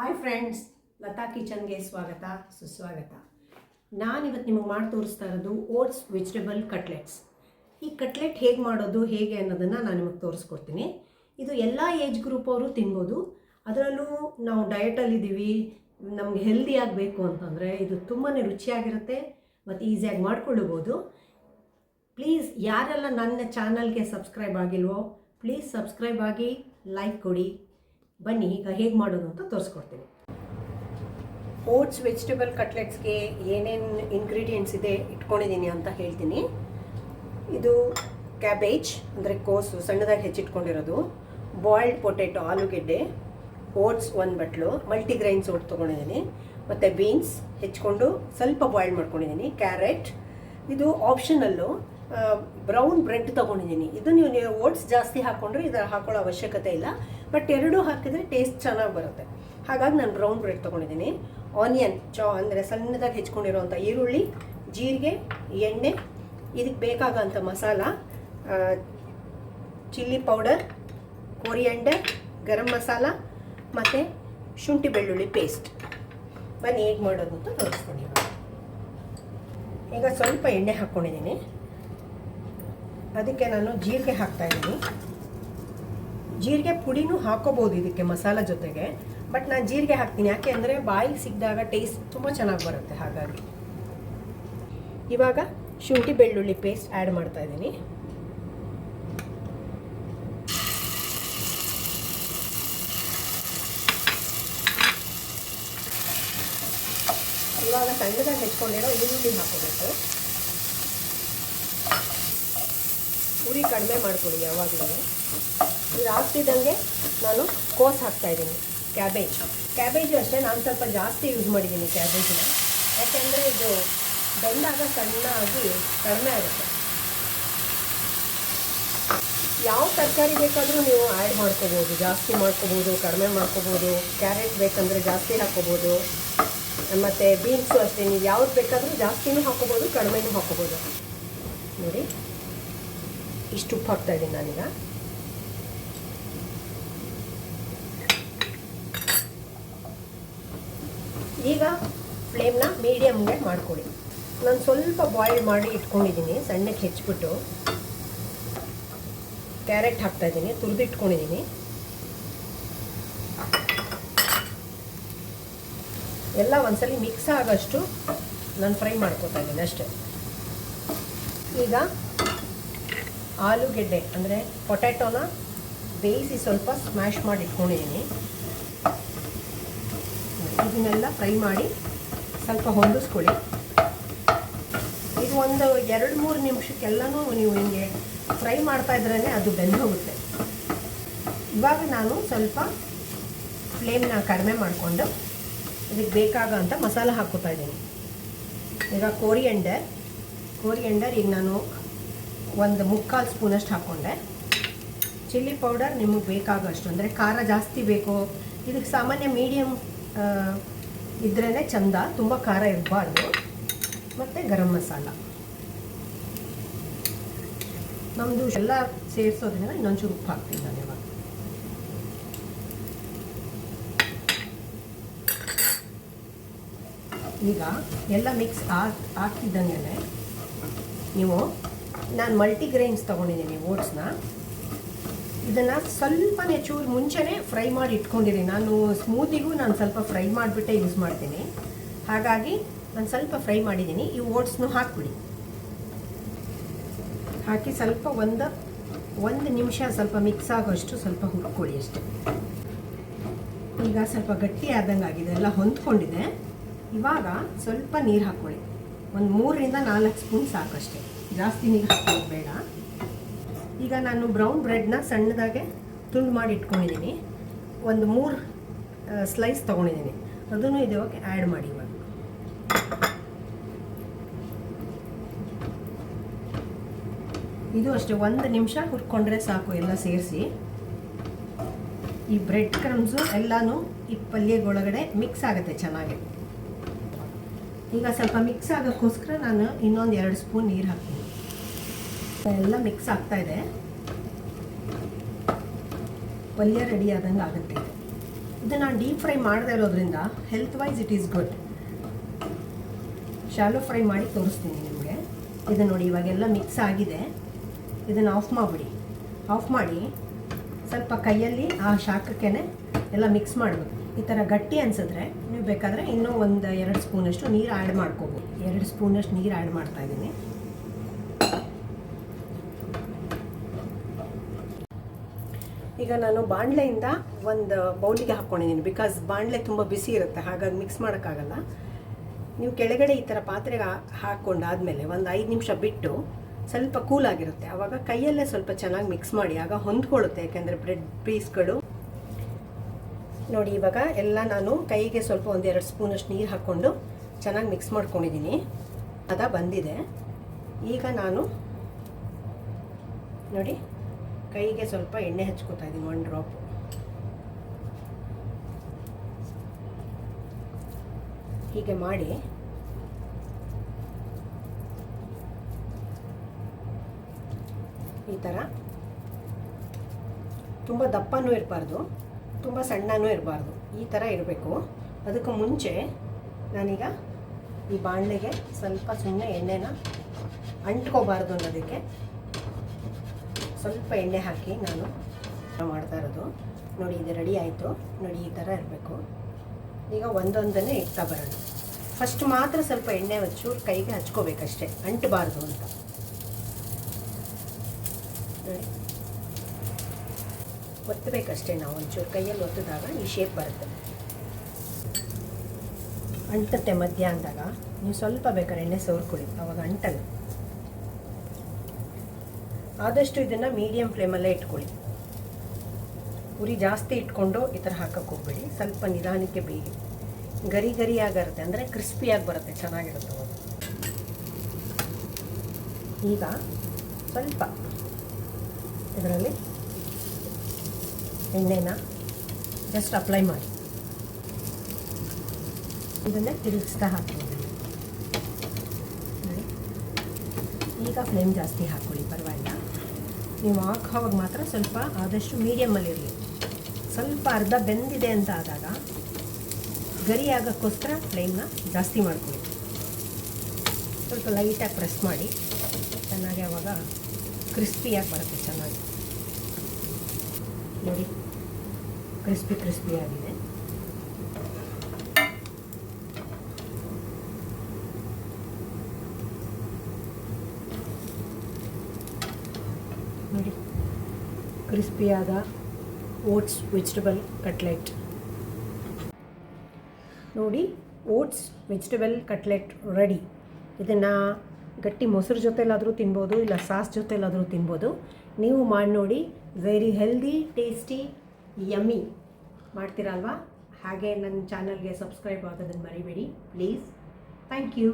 Hi friends Lata ಕಿಚನ್ಗೆ ಸ್ವಾಗತ, ಸುಸ್ವಾಗತ. ನಾನಿವತ್ತು ನಿಮಗೆ ಮಾಡಿ ತೋರಿಸ್ತಾ ಇರೋದು ಓಟ್ಸ್ ವೆಜಿಟೇಬಲ್ ಕಟ್ಲೆಟ್ಸ್ ಈ ಕಟ್ಲೆಟ್ ಹೇಗೆ ಮಾಡೋದು, ಹೇಗೆ ಅನ್ನೋದನ್ನು ನಾನು ನಿಮಗೆ ತೋರಿಸ್ಕೊಡ್ತೀನಿ. ಇದು ಎಲ್ಲ ಏಜ್ ಗ್ರೂಪ್ ಅವರು ತಿನ್ಬೋದು. ಅದರಲ್ಲೂ ನಾವು ಡಯಟಲ್ಲಿದ್ದೀವಿ ನಮ್ಗೆ ಹೆಲ್ದಿ ಆಗಬೇಕು ಅಂತಂದರೆ ಇದು ತುಂಬಾ ರುಚಿಯಾಗಿರುತ್ತೆ ಮತ್ತು ಈಸಿಯಾಗಿ ಮಾಡ್ಕೊಳ್ಳಬಹುದು ಪ್ಲೀಸ್ ಯಾರೆಲ್ಲ ನನ್ನ ಚಾನಲ್ಗೆ ಸಬ್ಸ್ಕ್ರೈಬ್ ಆಗಿಲ್ವೋ ಪ್ಲೀಸ್ ಸಬ್ಸ್ಕ್ರೈಬ್ ಆಗಿ ಲೈಕ್ ಕೊಡಿ. ಬನ್ನಿ, ಈಗ ಹೇಗೆ ಮಾಡೋದು ಅಂತ ತೋರಿಸ್ಕೊಡ್ತೀನಿ. ಓಟ್ಸ್, ವೆಜಿಟೇಬಲ್ ಕಟ್ಲೆಟ್ಸ್ಗೆ ಏನೇನು ಇನ್ಗ್ರೀಡಿಯೆಂಟ್ಸ್ ಇದೆ ಇಟ್ಕೊಂಡಿದ್ದೀನಿ ಅಂತ ಹೇಳ್ತೀನಿ. ಇದು ಕ್ಯಾಬೇಜ್, ಅಂದರೆ ಕೋಸು, ಸಣ್ಣದಾಗಿ ಹೆಚ್ಚಿಟ್ಕೊಂಡಿರೋದು. ಬಾಯ್ಲ್ಡ್ ಪೊಟೆಟೊ, ಆಲೂಗೆಡ್ಡೆ, ಓಟ್ಸ್ ಒಂದು ಬಟ್ಲು, ಮಲ್ಟಿಗ್ರೈನ್ಸ್ ಓಟ್ ತೊಗೊಂಡಿದ್ದೀನಿ. ಮತ್ತು ಬೀನ್ಸ್ ಹೆಚ್ಕೊಂಡು ಸ್ವಲ್ಪ ಬಾಯ್ಲ್ ಮಾಡ್ಕೊಂಡಿದ್ದೀನಿ, ಕ್ಯಾರೆಟ್. ಇದು ಆಪ್ಷನಲ್ಲು ಬ್ರೌನ್ ಬ್ರೆಡ್ ತೊಗೊಂಡಿದ್ದೀನಿ. ಇದು ನೀವು ನೀವು ಓಟ್ಸ್ ಜಾಸ್ತಿ ಹಾಕ್ಕೊಂಡ್ರೆ ಇದು ಹಾಕೊಳ್ಳೋ ಅವಶ್ಯಕತೆ ಇಲ್ಲ. ಬಟ್ ಎರಡೂ ಹಾಕಿದರೆ ಟೇಸ್ಟ್ ಚೆನ್ನಾಗಿ ಬರುತ್ತೆ. ಹಾಗಾಗಿ ನಾನು ಬ್ರೌನ್ ಬ್ರೆಡ್ ತೊಗೊಂಡಿದ್ದೀನಿ. ಆನಿಯನ್ ಚಾ, ಅಂದರೆ ಸಣ್ಣದಾಗಿ ಹೆಚ್ಕೊಂಡಿರೋವಂಥ ಈರುಳ್ಳಿ, ಜೀರಿಗೆ, ಎಣ್ಣೆ ಇದಕ್ಕೆ ಬೇಕಾಗೋಂಥ masala chilli powder coriander garam masala, ಮತ್ತು ಶುಂಠಿ ಬೆಳ್ಳುಳ್ಳಿ ಪೇಸ್ಟ್ ಬನ್ನಿ ಹೇಗೆ ಮಾಡೋದು ಅಂತ ತೋರಿಸ್ತೀನಿ. ಈಗ ಸ್ವಲ್ಪ ಎಣ್ಣೆ ಹಾಕ್ಕೊಂಡಿದ್ದೀನಿ ಅದಕ್ಕೆ ನಾನು ಜೀರಿಗೆ ಹಾಕ್ತಾ ಇದ್ದೀನಿ. ಜೀರಿಗೆ ಪುಡಿನೂ ಹಾಕೋಬೋದು ಇದಕ್ಕೆ ಮಸಾಲ ಜೊತೆಗೆ. ಬಟ್ ನಾನು ಜೀರಿಗೆ ಹಾಕ್ತೀನಿ. ಯಾಕೆ ಅಂದರೆ ಬಾಯಿಗೆ ಸಿಕ್ಕಿದಾಗ ಟೇಸ್ಟ್ ತುಂಬ ಚೆನ್ನಾಗಿ ಬರುತ್ತೆ ಹಾಗಾಗಿ. ಇವಾಗ ಶುಂಠಿ ಬೆಳ್ಳುಳ್ಳಿ ಪೇಸ್ಟ್ ಆ್ಯಡ್ ಮಾಡ್ತಾ ಇದ್ದೀನಿ. ಇವಾಗ ಸಣ್ಣದಾಗಿ ಹೆಚ್ಕೊಂಡಿರೋ ಈರುಳ್ಳಿ ಹಾಕೋಬೇಕು ಉರಿ ಕಡಿಮೆ ಮಾಡ್ಕೊಳ್ಳಿ ಯಾವಾಗಲೂ. ಇದು ನಾನು ಕೋಸ್ ಹಾಕ್ತಾ ಇದ್ದೀನಿ, ಕ್ಯಾಬೇಜ್. ಕ್ಯಾಬೇಜು ಅಷ್ಟೇ, ನಾನು ಸ್ವಲ್ಪ ಜಾಸ್ತಿ ಯೂಸ್ ಮಾಡಿದ್ದೀನಿ ಕ್ಯಾಬೇಜನ್ನ. ಯಾಕೆಂದರೆ ಇದು ಬೆಂದಾಗ ಸಣ್ಣಾಗಿ ಕಡಿಮೆ ಆಗುತ್ತೆ. ಯಾವ ತರಕಾರಿ ಬೇಕಾದರೂ ನೀವು ಆ್ಯಡ್ ಮಾಡ್ಕೋಬೋದು, ಜಾಸ್ತಿ ಮಾಡ್ಕೋಬೋದು, ಕಡಿಮೆ ಮಾಡ್ಕೋಬೋದು ಕ್ಯಾರೆಟ್ ಬೇಕಂದರೆ ಜಾಸ್ತಿ ಹಾಕ್ಕೋಬೋದು. ಮತ್ತು ಬೀನ್ಸು ಅಷ್ಟೇ, ನೀವು ಯಾವ್ದು ಬೇಕಾದರೂ ಜಾಸ್ತಿನೂ ಹಾಕ್ಕೋಬೋದು, ಕಡಿಮೆನೂ ಹಾಕ್ಕೋಬೋದು. ನೋಡಿ, ಇಷ್ಟು ಉಪ್ಪು ಹಾಕ್ತಾ ಇದ್ದೀನಿ ನಾನೀಗ. ಈಗ ಫ್ಲೇಮ್ನ ಮೀಡಿಯಮ್ಗೆ ಮಾಡ್ಕೊಳ್ಳಿ ನಾನು ಸ್ವಲ್ಪ ಬಾಯ್ಲ್ ಮಾಡಿ ಇಟ್ಕೊಂಡಿದ್ದೀನಿ ಸಣ್ಣಕ್ಕೆ ಹೆಚ್ಚಿಬಿಟ್ಟು. ಕ್ಯಾರೆಟ್ ಹಾಕ್ತಾ ಇದ್ದೀನಿ ತುರಿದು ಇಟ್ಕೊಂಡಿದ್ದೀನಿ ಎಲ್ಲ ಒಂದ್ಸಲಿ ಮಿಕ್ಸ್ ಆಗೋಷ್ಟು ನಾನು ಫ್ರೈ ಮಾಡ್ಕೋತಾ ಇದ್ದೀನಿ ಅಷ್ಟೇ. ಈಗ ಆಲೂಗೆಡ್ಡೆ, ಅಂದರೆ ಪೊಟ್ಯಾಟೋನ ಬೇಯಿಸಿ ಸ್ವಲ್ಪ ಸ್ಮ್ಯಾಶ್ ಮಾಡಿ ಇಟ್ಕೊಂಡಿದ್ದೀನಿ ಇದನ್ನೆಲ್ಲ ಫ್ರೈ ಮಾಡಿ ಸ್ವಲ್ಪ ಹೊಂದಿಸ್ಕೊಳ್ಳಿ. ಇದು ಒಂದು ಎರಡು ಮೂರು ನಿಮಿಷಕ್ಕೆಲ್ಲನೂ ನೀವು ಹಿಂಗೆ ಫ್ರೈ ಮಾಡ್ತಾ ಇದ್ರೇ ಅದು ಹೋಗುತ್ತೆ. ಇವಾಗ ನಾನು ಸ್ವಲ್ಪ ಫ್ಲೇಮ್ನ ಕಡಿಮೆ ಮಾಡಿಕೊಂಡು ಇದಕ್ಕೆ ಬೇಕಾಗೋಂಥ ಮಸಾಲ ಹಾಕ್ಕೋತಾ ಇದ್ದೀನಿ. ಈಗ ಕೋರಿಯಂಡರ್ ಕೋರಿಯಂಡರ್ ಈಗ ನಾನು ಒಂದು ಮುಕ್ಕಾಲು ಸ್ಪೂನಷ್ಟು ಹಾಕ್ಕೊಂಡೆ. ಚಿಲ್ಲಿ ಪೌಡರ್ ನಿಮಗೆ ಬೇಕಾಗೋಷ್ಟು, ಅಂದರೆ ಖಾರ ಜಾಸ್ತಿ ಬೇಕು. ಇದಕ್ಕೆ ಸಾಮಾನ್ಯ ಮೀಡಿಯಮ್ ಇದ್ರೇ ಚಂದ, ತುಂಬ ಖಾರ ಇರಬಾರ್ದು. ಮತ್ತು ಗರಂ ಮಸಾಲ. ನಮ್ಮದು ಎಲ್ಲ ಸೇರಿಸೋದ್ರಿಂದ ಇನ್ನೊಂಚೂರು ಉಪ್ಪು ಹಾಕ್ತೀನಿ ನಾನು ಇವಾಗ. ಈಗ ಎಲ್ಲ ಮಿಕ್ಸ್ ಹಾಕ್ತಿದ್ದಂಗೆ ನೀವು, ನಾನು ಮಲ್ಟಿಗ್ರೈನ್ಸ್ ತೊಗೊಂಡಿದ್ದೀನಿ ಓಟ್ಸ್ನ ಇದನ್ನು ಸ್ವಲ್ಪನೇ ಚೂರು ಮುಂಚೆನೇ ಫ್ರೈ ಮಾಡಿ ಇಟ್ಕೊಂಡಿದ್ದೀನಿ. ನಾನು ಸ್ಮೂತಿಗೂ ನಾನು ಸ್ವಲ್ಪ ಫ್ರೈ ಮಾಡಿಬಿಟ್ಟೆ ಯೂಸ್ ಮಾಡ್ತೀನಿ. ಹಾಗಾಗಿ ನಾನು ಸ್ವಲ್ಪ ಫ್ರೈ ಮಾಡಿದ್ದೀನಿ. ಈ ಓಟ್ಸ್ನು ಹಾಕ್ಬಿಡಿ. ಹಾಕಿ ಸ್ವಲ್ಪ ಒಂದು ಒಂದು ನಿಮಿಷ ಸ್ವಲ್ಪ ಮಿಕ್ಸ್ ಆಗೋಷ್ಟು ಸ್ವಲ್ಪ ಹುಡ್ಕೊಳ್ಳಿ ಅಷ್ಟೆ. ಈಗ ಸ್ವಲ್ಪ ಗಟ್ಟಿ ಆದಂಗೆ ಆಗಿದೆ. ಎಲ್ಲ ಹೊಂದ್ಕೊಂಡಿದೆ. ಇವಾಗ ಸ್ವಲ್ಪ ನೀರು ಹಾಕ್ಕೊಳ್ಳಿ. ಒಂದು ಮೂರರಿಂದ ನಾಲ್ಕು ಸ್ಪೂನ್ ಸಾಕಷ್ಟೇ. ಜಾಸ್ತಿ ನೀರು ಹಾಕೋದು ಬೇಡ. ಈಗ ನಾನು ಬ್ರೌನ್ ಬ್ರೆಡ್ನ ಸಣ್ಣದಾಗೆ ತುಂಡು ಮಾಡಿ ಇಟ್ಕೊಂಡಿದ್ದೀನಿ. ಒಂದು ಮೂರು ಸ್ಲೈಸ್ ತೊಗೊಂಡಿದ್ದೀನಿ. ಅದನ್ನು ಇದಕ್ಕೆ ಆ್ಯಡ್ ಮಾಡಿ ಇವಾಗ. ಇದು ಅಷ್ಟೇ, ಒಂದು ನಿಮಿಷ ಹುರ್ಕೊಂಡ್ರೆ ಸಾಕು ಎಲ್ಲ ಸೇರಿಸಿ. ಈ ಬ್ರೆಡ್ ಕ್ರಮ್ಸು ಎಲ್ಲನೂ ಈ ಪಲ್ಯಗಳೊಳಗಡೆ ಮಿಕ್ಸ್ ಆಗುತ್ತೆ ಚೆನ್ನಾಗಿ. ಈಗ ಸ್ವಲ್ಪ ಮಿಕ್ಸ್ ಆಗೋಕ್ಕೋಸ್ಕರ ನಾನು ಇನ್ನೊಂದು ಎರಡು ಸ್ಪೂನ್ ನೀರು ಹಾಕ್ತೀನಿ. ಎಲ್ಲ ಮಿಕ್ಸ್ ಆಗ್ತಾ ಇದೆ. ಪಲ್ಯ ರೆಡಿ ಆದಂಗೆ ಆಗುತ್ತೆ ಇದು. ನಾನು ಡೀಪ್ ಫ್ರೈ ಮಾಡದೇ ಇರೋದ್ರಿಂದ health wise it is good shallow fry ಮಾಡಿ ತೋರಿಸ್ತೀನಿ ನಿಮಗೆ. ಇದು ನೋಡಿ ಇವಾಗೆಲ್ಲ ಮಿಕ್ಸ್ ಆಗಿದೆ. ಇದನ್ನು ಆಫ್ ಮಾಡಿಬಿಡಿ. ಆಫ್ ಮಾಡಿ ಸ್ವಲ್ಪ ಕೈಯಲ್ಲಿ ಆ ಶಾಖಕ್ಕೆ ಎಲ್ಲ ಮಿಕ್ಸ್ ಮಾಡ್ಬೋದು. ಈ ಥರ ಗಟ್ಟಿ ಅನಿಸಿದ್ರೆ ನೀವು ಬೇಕಾದರೆ ಇನ್ನೂ ಒಂದು ಎರಡು ಸ್ಪೂನಷ್ಟು ನೀರು ಆ್ಯಡ್ ಮಾಡ್ಕೋಬೋದು. ಎರಡು ಸ್ಪೂನಷ್ಟು ನೀರು ಆ್ಯಡ್ ಮಾಡ್ತಾ ಈಗ ನಾನು ಬಾಣಲೆಯಿಂದ ಒಂದು ಬೌಲಿಗೆ ಹಾಕ್ಕೊಂಡಿದ್ದೀನಿ ಬಿಕಾಸ್ ಬಾಣಲೆ ತುಂಬ ಬಿಸಿ ಇರುತ್ತೆ, ಹಾಗಾಗಿ ಮಿಕ್ಸ್ ಮಾಡೋಕ್ಕಾಗಲ್ಲ. ನೀವು ಕೆಳಗಡೆ ಈ ಥರ ಪಾತ್ರೆಗೆ ಹಾಕ್ಕೊಂಡಾದಮೇಲೆ ಒಂದು ಐದು ನಿಮಿಷ ಬಿಟ್ಟು ಸ್ವಲ್ಪ ಕೂಲ್ ಆಗಿರುತ್ತೆ. ಆವಾಗ ಕೈಯಲ್ಲೇ ಸ್ವಲ್ಪ ಚೆನ್ನಾಗಿ ಮಿಕ್ಸ್ ಮಾಡಿ, ಆಗ ಹೊಂದ್ಕೊಳ್ಳುತ್ತೆ. ಯಾಕೆಂದರೆ ಬ್ರೆಡ್ ಪೀಸ್ಗಳು ನೋಡಿ, ಇವಾಗ ಎಲ್ಲ ನಾನು ಕೈಗೆ ಸ್ವಲ್ಪ ಒಂದೆರಡು ಸ್ಪೂನಷ್ಟು ನೀರು ಹಾಕ್ಕೊಂಡು ಚೆನ್ನಾಗಿ ಮಿಕ್ಸ್ ಮಾಡ್ಕೊಂಡಿದ್ದೀನಿ. ಅದ ಬಂದಿದೆ. ಈಗ ನಾನು ನೋಡಿ. ಕೈಗೆ ಸ್ವಲ್ಪ ಎಣ್ಣೆ ಹಚ್ಕೋತಾ ಇದ್ದೀನಿ ಒನ್ ಡ್ರಾಪ್ ಹೀಗೆ ಮಾಡಿ. ಈ ಥರ ತುಂಬ ದಪ್ಪನೂ ಇರಬಾರ್ದು, ತುಂಬ ಸಣ್ಣನೂ ಇರಬಾರ್ದು, ಈ ಥರ ಇರಬೇಕು. ಅದಕ್ಕೆ ಮುಂಚೆ ನಾನೀಗ ಈ ಬಾಣಲೆಗೆ ಸ್ವಲ್ಪ ಸುಮ್ಮನೆ ಎಣ್ಣೆನ ಅಂಟ್ಕೋಬಾರ್ದು ಅನ್ನೋದಕ್ಕೆ ಸ್ವಲ್ಪ ಎಣ್ಣೆ ಹಾಕಿ ನಾನು ಮಾಡ್ತಾ ಇರೋದು. ನೋಡಿ, ಇದು ರೆಡಿ ಆಯಿತು. ನೋಡಿ, ಈ ಥರ ಇರಬೇಕು. ಈಗ ಒಂದೊಂದನ್ನೇ ಇಡ್ತಾ ಬರೋಣ. ಫಸ್ಟ್ ಮಾತ್ರ ಸ್ವಲ್ಪ ಎಣ್ಣೆ ಒಂಚೂರು ಕೈಗೆ ಹಚ್ಕೋಬೇಕಷ್ಟೆ. ಅಂಟಬಾರ್ದು ಅಂತ. ಒತ್ತಬೇಕಷ್ಟೇ ನಾವು. ಒಂಚೂರು ಕೈಯಲ್ಲಿ ಒತ್ತಿದಾಗ ಈ ಶೇಪ್ ಬರುತ್ತೆ. ಅಂಟುತ್ತೆ ಮಧ್ಯ ಅಂದಾಗ ನೀವು ಸ್ವಲ್ಪ ಬೇಕಾದ್ರೆ ಎಣ್ಣೆ ಸೋರ್ಕೊಳ್ಳಿ ಅವಾಗ ಅಂಟಲ್ಲ. ಆದಷ್ಟು ಇದನ್ನು ಮೀಡಿಯಮ್ ಫ್ಲೇಮಲ್ಲೇ ಇಟ್ಕೊಳ್ಳಿ. ಉರಿ ಜಾಸ್ತಿ ಇಟ್ಕೊಂಡು ಈ ಥರ ಹಾಕಕ್ಕೆ ಹೋಗ್ಬೇಡಿ. ಸ್ವಲ್ಪ ನಿಧಾನಕ್ಕೆ ಬೇಗಿ ಗರಿ ಗರಿಯಾಗಿರುತ್ತೆ ಅಂದರೆ ಕ್ರಿಸ್ಪಿಯಾಗಿ ಬರುತ್ತೆ. ಚೆನ್ನಾಗಿರುತ್ತೆ ಈಗ ಸ್ವಲ್ಪ ಇದರಲ್ಲಿ ಎಣ್ಣೆನ ಜಸ್ಟ್ ಅಪ್ಲೈ ಮಾಡಿ. ಇದನ್ನೇ ತಿರುಗಿಸ್ತಾ ಹಾಕ್ಬೋದು ಈಗ ಫ್ಲೇಮ್ ಜಾಸ್ತಿ ಹಾಕ್ಕೊಳ್ಳಿ. ಪರವಾಗಿಲ್ಲ. ನೀವು ಹಾಕೋವಾಗ ಮಾತ್ರ ಸ್ವಲ್ಪ ಆದಷ್ಟು ಮೀಡಿಯಮ್ಮಲ್ಲಿರಲಿ ಸ್ವಲ್ಪ ಅರ್ಧ ಬೆಂದಿದೆ ಅಂತ ಆದಾಗ ಗರಿ ಆಗೋಕ್ಕೋಸ್ಕರ ಫ್ಲೇಮ್ನ ಜಾಸ್ತಿ ಮಾಡ್ಕೊಳ್ಳಿ. ಸ್ವಲ್ಪ ಲೈಟಾಗಿ ಪ್ರೆಸ್ ಮಾಡಿ. ಚೆನ್ನಾಗಿ ಆವಾಗ ಕ್ರಿಸ್ಪಿಯಾಗಿ ಬರುತ್ತೆ ಚೆನ್ನಾಗಿ. ನೋಡಿ ಕ್ರಿಸ್ಪಿ ಕ್ರಿಸ್ಪಿ ಆಗಿದೆ ನೋಡಿ ಕ್ರಿಸ್ಪಿಯಾದ ಓಟ್ಸ್ ವೆಜಿಟಬಲ್ ಕಟ್ಲೆಟ್. ನೋಡಿ, ಓಟ್ಸ್ ವೆಜಿಟಬಲ್ ಕಟ್ಲೆಟ್ ರೆಡಿ. ಇದನ್ನು ಗಟ್ಟಿ ಮೊಸರು ಜೊತೆಲಾದರೂ ತಿನ್ಬೋದು, ಇಲ್ಲ ಸಾಸ್ ಜೊತೆಲಾದರೂ ತಿನ್ಬೋದು. ನೀವು ಮಾಡಿ ನೋಡಿ ವೆರಿ ಹೆಲ್ದಿ ಟೇಸ್ಟಿ ಯಮ್ಮಿ ಮಾಡ್ತೀರಲ್ವಾ? ಹಾಗೆ ನನ್ನ ಚಾನಲ್ಗೆ ಸಬ್ಸ್ಕ್ರೈಬ್ ಆಗೋದನ್ನು ಮರಿಬೇಡಿ ಪ್ಲೀಸ್ ಥ್ಯಾಂಕ್ ಯು